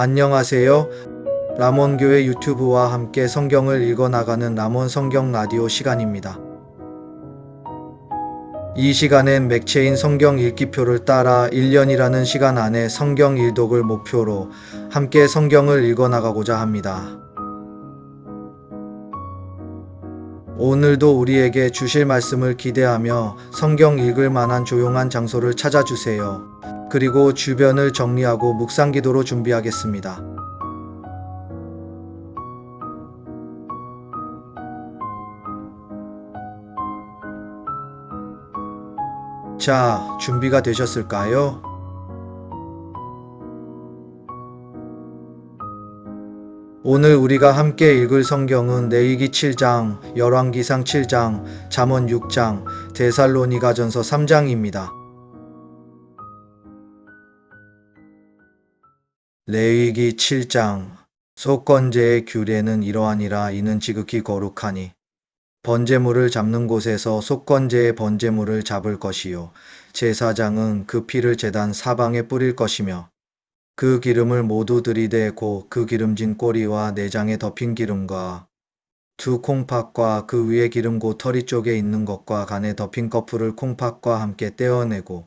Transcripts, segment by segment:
안녕하세요. 라몬교회 유튜브와 함께 성경을 읽어나가는 라몬 성경 라디오 시간입니다. 이 시간엔 맥체인 성경 읽기표를 따라 1년이라는 시간 안에 성경 일독을 목표로 함께 성경을 읽어나가고자 합니다. 오늘도 우리에게 주실 말씀을 기대하며 성경 읽을 만한 조용한 장소를 찾아주세요. 그리고 주변을 정리하고 묵상 기도로 준비하겠습니다. 자, 준비가 되셨을까요? 오늘 우리가 함께 읽을 성경은 레위기 7장, 열왕기상 7장, 잠언 6장, 데살로니가전서 3장입니다. 레위기 7장 속건제의 규례는 이러하니라. 이는 지극히 거룩하니 번제물을 잡는 곳에서 속건제의 번제물을 잡을 것이요. 제사장은 그 피를 제단 사방에 뿌릴 것이며 그 기름을 모두 들이대고 그 기름진 꼬리와 내장에 덮인 기름과 두 콩팥과 그 위에 기름 고 털이 쪽에 있는 것과 간에 덮인 거풀을 콩팥과 함께 떼어내고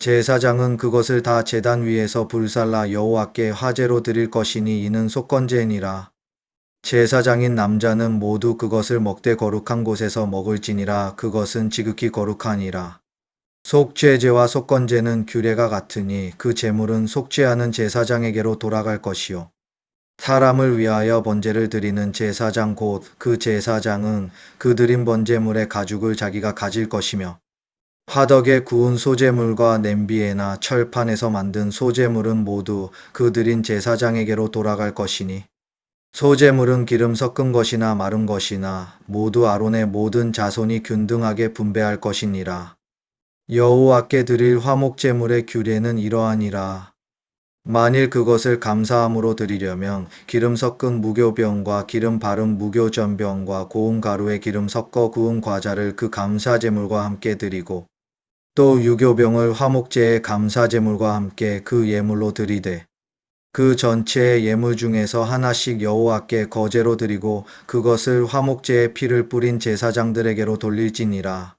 제사장은 그것을 다 제단 위에서 불살라 여호와께 화제로 드릴 것이니 이는 속건제니라. 제사장인 남자는 모두 그것을 먹되 거룩한 곳에서 먹을지니라 그것은 지극히 거룩하니라. 속죄제와 속건제는 규례가 같으니 그 제물은 속죄하는 제사장에게로 돌아갈 것이요. 사람을 위하여 번제를 드리는 제사장 곧 그 제사장은 그 드린 번제물의 가죽을 자기가 가질 것이며 화덕에 구운 소재물과 냄비에나 철판에서 만든 소재물은 모두 그 드린 제사장에게로 돌아갈 것이니 소재물은 기름 섞은 것이나 마른 것이나 모두 아론의 모든 자손이 균등하게 분배할 것이니라. 여호와께 드릴 화목제물의 규례는 이러하니라. 만일 그것을 감사함으로 드리려면 기름 섞은 무교병과 기름 바른 무교전병과 고운 가루에 기름 섞어 구운 과자를 그 감사제물과 함께 드리고 또 유교병을 화목제의 감사제물과 함께 그 예물로 드리되 그 전체의 예물 중에서 하나씩 여호와께 거제로 드리고 그것을 화목제의 피를 뿌린 제사장들에게로 돌릴지니라.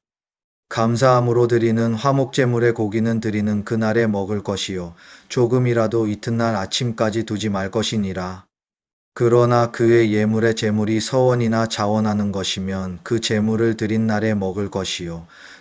감사함으로 드리는 화목제물의 고기는 드리는 그날에 먹을 것이요 조금이라도 이튿날 아침까지 두지 말 것이니라. 그러나 그의 예물의 제물이 서원이나 자원하는 것이면 그 제물을 드린 날에 먹을 것이요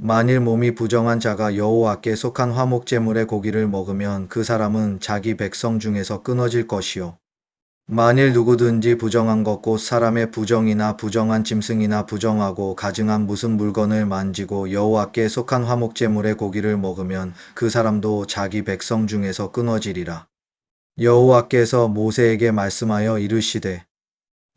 만일 몸이 부정한 자가 여호와께 속한 화목제물의 고기를 먹으면 그 사람은 자기 백성 중에서 끊어질 것이요. 만일 누구든지 부정한 것 곧 사람의 부정이나 부정한 짐승이나 부정하고 가증한 무슨 물건을 만지고 여호와께 속한 화목제물의 고기를 먹으면 그 사람도 자기 백성 중에서 끊어지리라. 여호와께서 모세에게 말씀하여 이르시되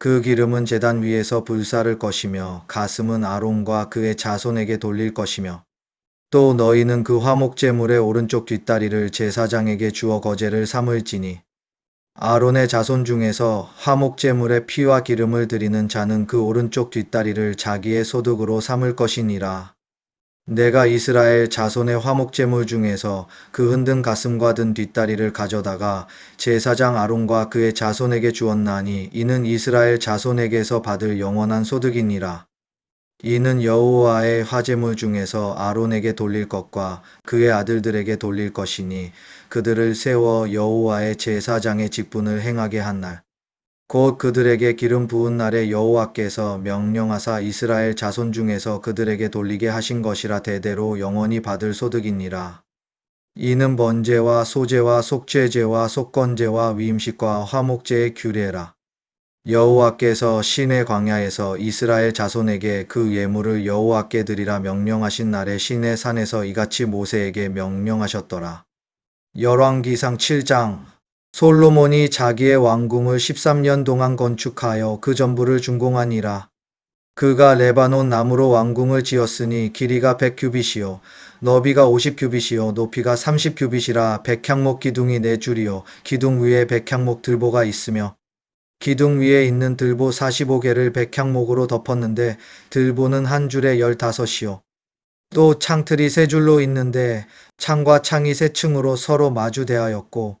그 기름은 제단 위에서 불사를 것이며 가슴은 아론과 그의 자손에게 돌릴 것이며 또 너희는 그 화목 제물의 오른쪽 뒷다리를 제사장에게 주어 거제를 삼을지니 아론의 자손 중에서 화목 제물의 피와 기름을 드리는 자는 그 오른쪽 뒷다리를 자기의 소득으로 삼을 것이니라. 내가 이스라엘 자손의 화목제물 중에서 그 흔든 가슴과 든 뒷다리를 가져다가 제사장 아론과 그의 자손에게 주었나니 이는 이스라엘 자손에게서 받을 영원한 소득이니라. 이는 여호와의 화제물 중에서 아론에게 돌릴 것과 그의 아들들에게 돌릴 것이니 그들을 세워 여호와의 제사장의 직분을 행하게 한 날. 곧 그들에게 기름 부은 날에 여호와께서 명령하사 이스라엘 자손 중에서 그들에게 돌리게 하신 것이라 대대로 영원히 받을 소득이니라. 이는 번제와 소제와 속죄제와 속건제와 위임식과 화목제의 규례라. 여호와께서 신의 광야에서 이스라엘 자손에게 그 예물을 여호와께 드리라 명령하신 날에 신의 산에서 이같이 모세에게 명령하셨더라. 열왕기상 7장 솔로몬이 자기의 왕궁을 13년 동안 건축하여 그 전부를 준공하니라. 그가 레바논 나무로 왕궁을 지었으니 길이가 100규빗이요 너비가 50규빗이요 높이가 30규빗이라 백향목 기둥이 네 줄이요 기둥 위에 백향목 들보가 있으며 기둥 위에 있는 들보 45개를 백향목으로 덮었는데 들보는 한 줄에 15이요 또 창틀이 세 줄로 있는데 창과 창이 세 층으로 서로 마주대하였고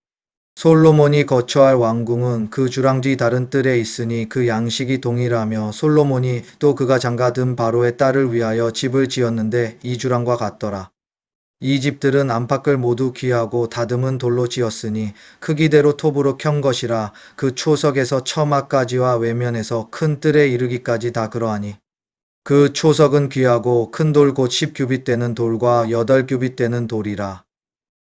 솔로몬이 거처할 왕궁은 그 주랑 뒤 다른 뜰에 있으니 그 양식이 동일하며 솔로몬이 또 그가 장가든 바로의 딸을 위하여 집을 지었는데 이 주랑과 같더라. 이 집들은 안팎을 모두 귀하고 다듬은 돌로 지었으니 크기대로 톱으로 켠 것이라 그 초석에서 처마까지와 외면에서 큰 뜰에 이르기까지 다 그러하니 그 초석은 귀하고 큰 돌 곧 10규빗 되는 돌과 8규빗 되는 돌이라.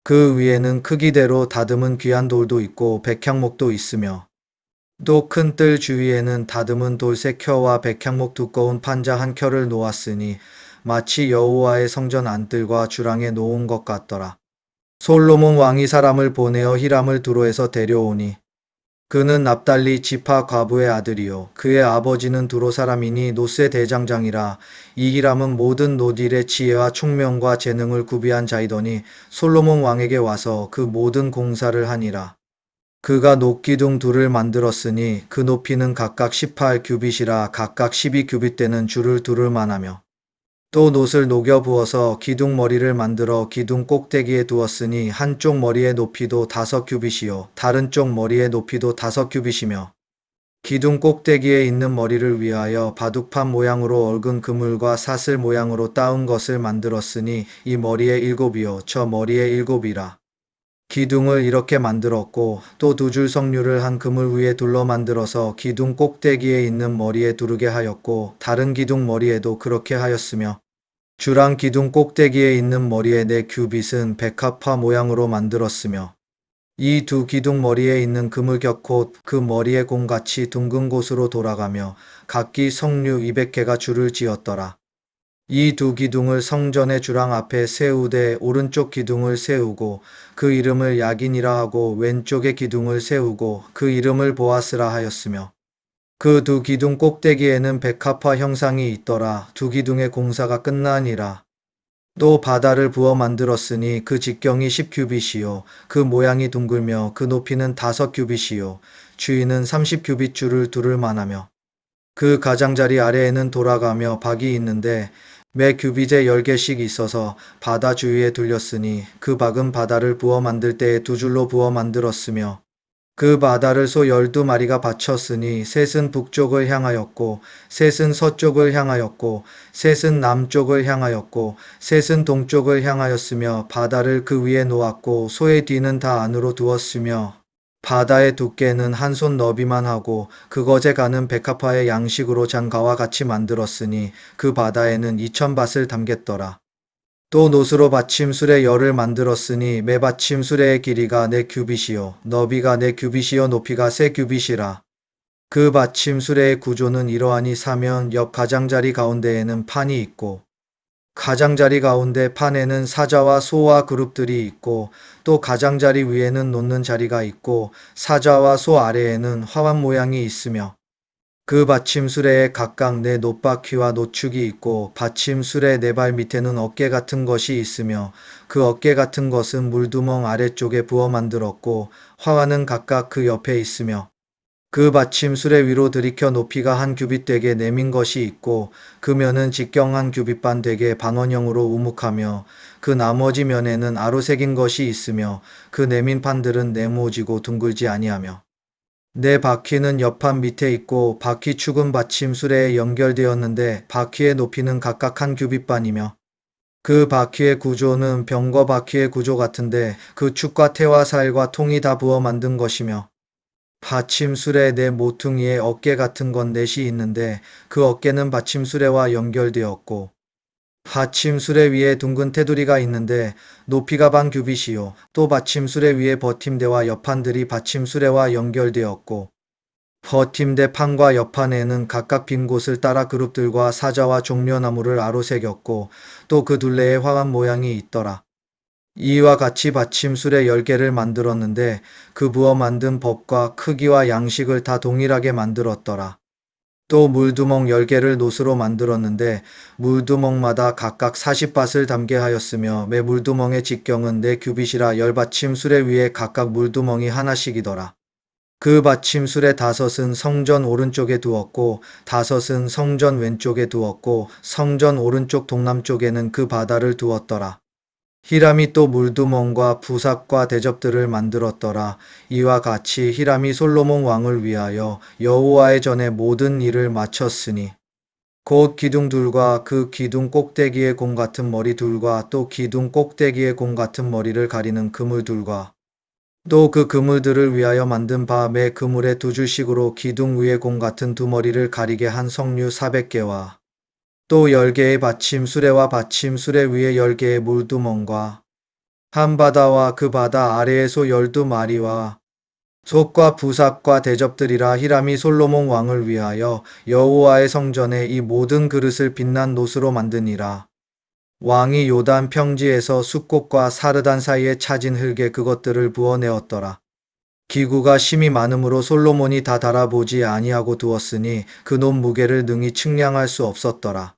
그 위에는 크기대로 다듬은 귀한 돌도 있고 백향목도 있으며 또 큰 뜰 주위에는 다듬은 돌 세 켜와 백향목 두꺼운 판자 한 켜를 놓았으니 마치 여호와의 성전 안뜰과 주랑에 놓은 것 같더라. 솔로몬 왕이 사람을 보내어 히람을 두로에서 데려오니 그는 납달리 지파 과부의 아들이요. 그의 아버지는 두로 사람이니 노세 대장장이라. 이 히람은 모든 노딜의 지혜와 총명과 재능을 구비한 자이더니 솔로몬 왕에게 와서 그 모든 공사를 하니라. 그가 녹기둥 둘을 만들었으니 그 높이는 각각 18 규빗이라 각각 12 규빗 되는 줄을 두를 만하며 또 놋을 녹여 부어서 기둥 머리를 만들어 기둥 꼭대기에 두었으니 한쪽 머리의 높이도 다섯 규빗이요 다른 쪽 머리의 높이도 다섯 규빗이며 기둥 꼭대기에 있는 머리를 위하여 바둑판 모양으로 얽은 그물과 사슬 모양으로 따은 것을 만들었으니 이 머리에 일곱이요 저 머리에 일곱이라. 기둥을 이렇게 만들었고 또 두 줄 석류를 한 그물 위에 둘러 만들어서 기둥 꼭대기에 있는 머리에 두르게 하였고 다른 기둥 머리에도 그렇게 하였으며 주랑 기둥 꼭대기에 있는 머리에 네 규빗은 백합화 모양으로 만들었으며 이 두 기둥 머리에 있는 그물 격곧 그 머리의 공같이 둥근 곳으로 돌아가며 각기 석류 200개가 줄을 지었더라. 이 두 기둥을 성전의 주랑 앞에 세우되 오른쪽 기둥을 세우고 그 이름을 야긴이라 하고 왼쪽의 기둥을 세우고 그 이름을 보아스라 하였으며 그 두 기둥 꼭대기에는 백합화 형상이 있더라. 두 기둥의 공사가 끝나니라. 또 바다를 부어 만들었으니 그 직경이 10규빗이요 그 모양이 둥글며 그 높이는 다섯 규빗이요 주위는 30규빗 줄을 두를 만하며 그 가장자리 아래에는 돌아가며 박이 있는데 매 규빗에 열 개씩 있어서 바다 주위에 둘렸으니 그 박은 바다를 부어 만들 때에 두 줄로 부어 만들었으며 그 바다를 소 열두 마리가 바쳤으니 셋은 북쪽을 향하였고 셋은 서쪽을 향하였고 셋은 남쪽을 향하였고 셋은 동쪽을 향하였으며 바다를 그 위에 놓았고 소의 뒤는 다 안으로 두었으며 바다의 두께는 한 손 너비만 하고 그것에 가는 백합화의 양식으로 장가와 같이 만들었으니 그 바다에는 이천 밭을 담겠더라. 또 노스로 받침술의 열을 만들었으니 매 받침술의 길이가 네 규빗이요. 너비가 네 규빗이요. 높이가 세 규빗이라. 그 받침술의 구조는 이러하니 사면 옆 가장자리 가운데에는 판이 있고 가장자리 가운데 판에는 사자와 소와 그룹들이 있고 또 가장자리 위에는 놓는 자리가 있고 사자와 소 아래에는 화환 모양이 있으며 그 받침술에 각각 네 노바퀴와 노축이 있고 받침술의 네 발 밑에는 어깨 같은 것이 있으며 그 어깨 같은 것은 물두멍 아래쪽에 부어 만들었고 화환은 각각 그 옆에 있으며 그 받침술의 위로 들이켜 높이가 한 규빗 되게 내민 것이 있고 그 면은 직경 한 규빗반 되게 반원형으로 우묵하며 그 나머지 면에는 아로 새긴 것이 있으며 그 내민 판들은 네모지고 둥글지 아니하며 네 바퀴는 옆판 밑에 있고 바퀴 축은 받침술에 연결되었는데 바퀴의 높이는 각각 한 규빗반이며 그 바퀴의 구조는 병거 바퀴의 구조 같은데 그 축과 태와 살과 통이 다 부어 만든 것이며 받침술에 내 모퉁이에 어깨 같은 건 넷이 있는데 그 어깨는 받침술에와 연결되었고 받침술에 위에 둥근 테두리가 있는데 높이가 반 규빗이요 또 받침술에 위에 버팀대와 옆판들이 받침술에와 연결되었고 버팀대 판과 옆판에는 각각 빈 곳을 따라 그룹들과 사자와 종려나무를 아로 새겼고 또 그 둘레에 화환 모양이 있더라. 이와 같이 받침술의 열 개를 만들었는데 그 부어 만든 법과 크기와 양식을 다 동일하게 만들었더라. 또 물두멍 열 개를 노스로 만들었는데 물두멍마다 각각 40밭을 담게 하였으며 매 물두멍의 직경은 네 규빗이라 열 받침술에 위에 각각 물두멍이 하나씩이더라. 그 받침술의 다섯은 성전 오른쪽에 두었고 다섯은 성전 왼쪽에 두었고 성전 오른쪽 동남쪽에는 그 바다를 두었더라. 히람이 또 물두멍과 부삭과 대접들을 만들었더라. 이와 같이 히람이 솔로몬 왕을 위하여 여호와의 전에 모든 일을 마쳤으니 곧 기둥 둘과 그 기둥 꼭대기의 공 같은 머리 둘과 또 기둥 꼭대기의 공 같은 머리를 가리는 그물 둘과 또 그 그물들을 위하여 만든 바매 그물에 두 줄씩으로 기둥 위의 공 같은 두 머리를 가리게 한 석류 400개와 또 열 개의 받침 수레와 받침 수레 위에 열 개의 물두멍과 한 바다와 그 바다 아래에 소 열두 마리와 속과 부삭과 대접들이라 히람이 솔로몬 왕을 위하여 여호와의 성전에 이 모든 그릇을 빛난 노스로 만드니라. 왕이 요단 평지에서 숲꽃과 사르단 사이에 차진 흙에 그것들을 부어내었더라. 기구가 심이 많으므로 솔로몬이 다 달아보지 아니하고 두었으니 그놈 무게를 능히 측량할 수 없었더라.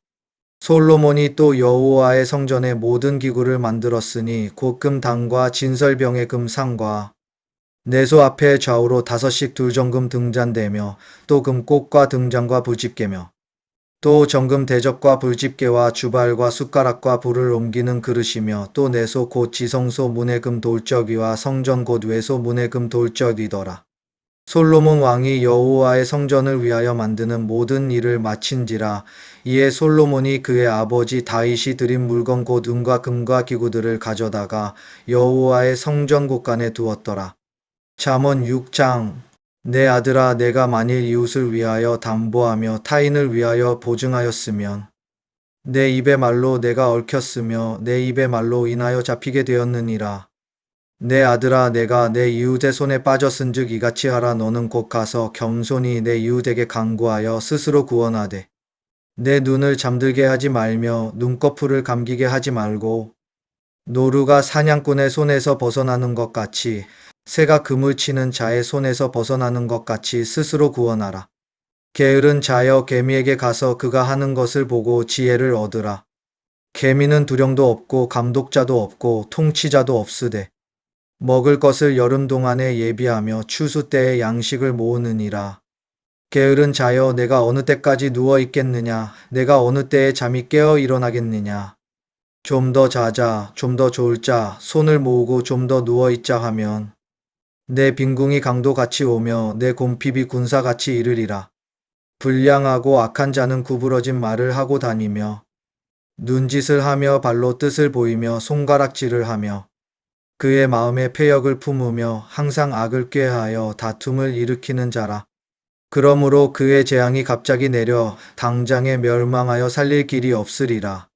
솔로몬이 또 여호와의 성전에 모든 기구를 만들었으니 곧 금당과 진설병의 금상과 내소 앞에 좌우로 다섯씩 둘정금 등잔대며 또 금꽃과 등잔과 불집게며 또 정금 대접과 불집게와 주발과 숟가락과 불을 옮기는 그릇이며 또 내소 곧 지성소 문의 금 돌적이와 성전 곧 외소 문의 금 돌적이더라. 솔로몬 왕이 여호와의 성전을 위하여 만드는 모든 일을 마친지라 이에 솔로몬이 그의 아버지 다윗이 드린 물건 곧 은과 금과 기구들을 가져다가 여호와의 성전 곳간에 두었더라. 잠언 6장 내 아들아 내가 만일 이웃을 위하여 담보하며 타인을 위하여 보증하였으면 내 입의 말로 내가 얽혔으며 내 입의 말로 인하여 잡히게 되었느니라. 내 아들아 내가 내 이웃의 손에 빠졌은즉 이같이 하라 너는 곧 가서 겸손히 내 이웃에게 강구하여 스스로 구원하되 내 눈을 잠들게 하지 말며 눈꺼풀을 감기게 하지 말고 노루가 사냥꾼의 손에서 벗어나는 것 같이 새가 그물 치는 자의 손에서 벗어나는 것 같이 스스로 구원하라. 게으른 자여 개미에게 가서 그가 하는 것을 보고 지혜를 얻으라. 개미는 두령도 없고 감독자도 없고 통치자도 없으되 먹을 것을 여름 동안에 예비하며 추수 때에 양식을 모으느니라. 게으른 자여 내가 어느 때까지 누워 있겠느냐 내가 어느 때에 잠이 깨어 일어나겠느냐 좀 더 자자 좀 더 졸자 손을 모으고 좀 더 누워 있자 하면 내 빈궁이 강도 같이 오며 내 곰핍이 군사 같이 이르리라. 불량하고 악한 자는 구부러진 말을 하고 다니며 눈짓을 하며 발로 뜻을 보이며 손가락질을 하며 그의 마음에 폐역을 품으며 항상 악을 꾀하여 다툼을 일으키는 자라. 그러므로 그의 재앙이 갑자기 내려 당장에 멸망하여 살릴 길이 없으리라.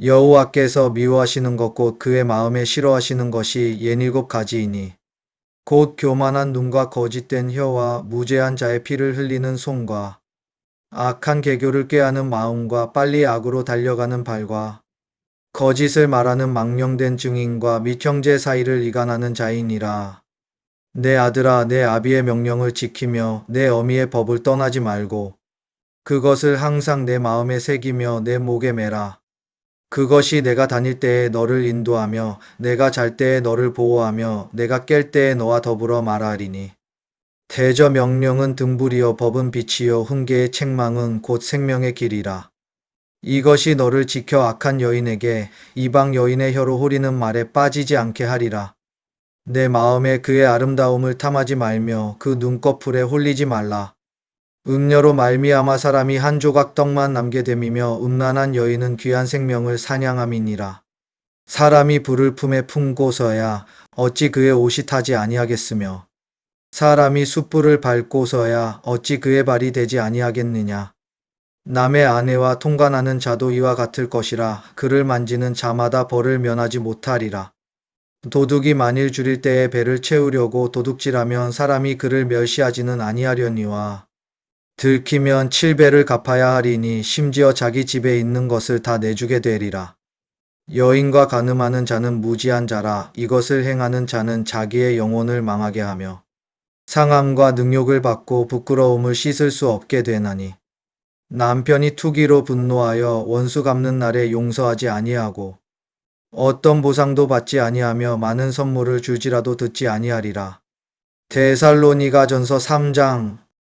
여호와께서 미워하시는 것곧 그의 마음에 싫어하시는 것이 예닐곱 가지이니 곧 교만한 눈과 거짓된 혀와 무죄한 자의 피를 흘리는 손과 악한 개교를 꾀하는 마음과 빨리 악으로 달려가는 발과 거짓을 말하는 망령된 증인과 및 형제 사이를 이간하는 자이니라. 내 아들아 내 아비의 명령을 지키며 내 어미의 법을 떠나지 말고 그것을 항상 내 마음에 새기며 내 목에 매라. 그것이 내가 다닐 때에 너를 인도하며 내가 잘 때에 너를 보호하며 내가 깰 때에 너와 더불어 말하리니. 대저 명령은 등불이요 법은 빛이요 훈계의 책망은 곧 생명의 길이라. 이것이 너를 지켜 악한 여인에게 이방 여인의 혀로 호리는 말에 빠지지 않게 하리라. 내 마음에 그의 아름다움을 탐하지 말며 그 눈꺼풀에 홀리지 말라. 음녀로 말미암아 사람이 한 조각 떡만 남게 됨이며 음란한 여인은 귀한 생명을 사냥함이니라. 사람이 불을 품에 품고서야 어찌 그의 옷이 타지 아니하겠으며 사람이 숯불을 밟고서야 어찌 그의 발이 되지 아니하겠느냐. 남의 아내와 통관하는 자도 이와 같을 것이라 그를 만지는 자마다 벌을 면하지 못하리라. 도둑이 만일 줄일 때에 배를 채우려고 도둑질하면 사람이 그를 멸시하지는 아니하려니와 들키면 칠배를 갚아야 하리니 심지어 자기 집에 있는 것을 다 내주게 되리라. 여인과 가늠하는 자는 무지한 자라 이것을 행하는 자는 자기의 영혼을 망하게 하며 상함과 능욕을 받고 부끄러움을 씻을 수 없게 되나니 남편이 투기로 분노하여 원수 갚는 날에 용서하지 아니하고 어떤 보상도 받지 아니하며 많은 선물을 주지라도 듣지 아니하리라. 데살로니가 전서 3장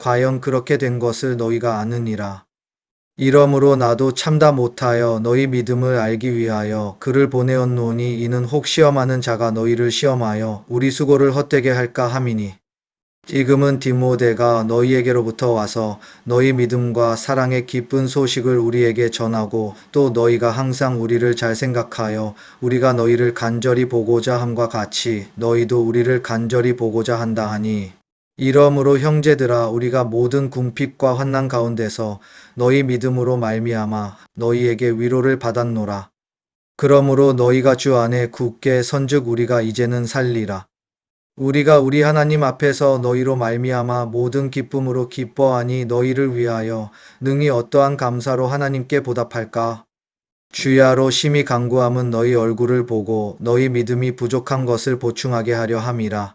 과연 그렇게 된 것을 너희가 아느니라. 이러므로 나도 참다 못하여 너희 믿음을 알기 위하여 그를 보내었노니 이는 혹 시험하는 자가 너희를 시험하여 우리 수고를 헛되게 할까 함이니 지금은 디모데가 너희에게로부터 와서 너희 믿음과 사랑의 기쁜 소식을 우리에게 전하고 또 너희가 항상 우리를 잘 생각하여 우리가 너희를 간절히 보고자 함과 같이 너희도 우리를 간절히 보고자 한다 하니 이러므로 형제들아 우리가 모든 궁핍과 환난 가운데서 너희 믿음으로 말미암아 너희에게 위로를 받았노라. 그러므로 너희가 주 안에 굳게 선즉 우리가 이제는 살리라. 우리가 우리 하나님 앞에서 너희로 말미암아 모든 기쁨으로 기뻐하니 너희를 위하여 능히 어떠한 감사로 하나님께 보답할까? 주야로 심히 간구함은 너희 얼굴을 보고 너희 믿음이 부족한 것을 보충하게 하려 함이라.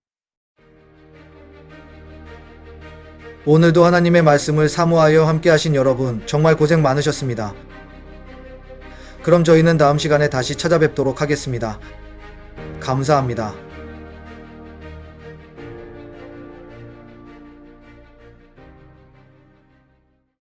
오늘도 하나님의 말씀을 사모하여 함께 하신 여러분 정말 고생 많으셨습니다. 그럼 저희는 다음 시간에 다시 찾아뵙도록 하겠습니다. 감사합니다.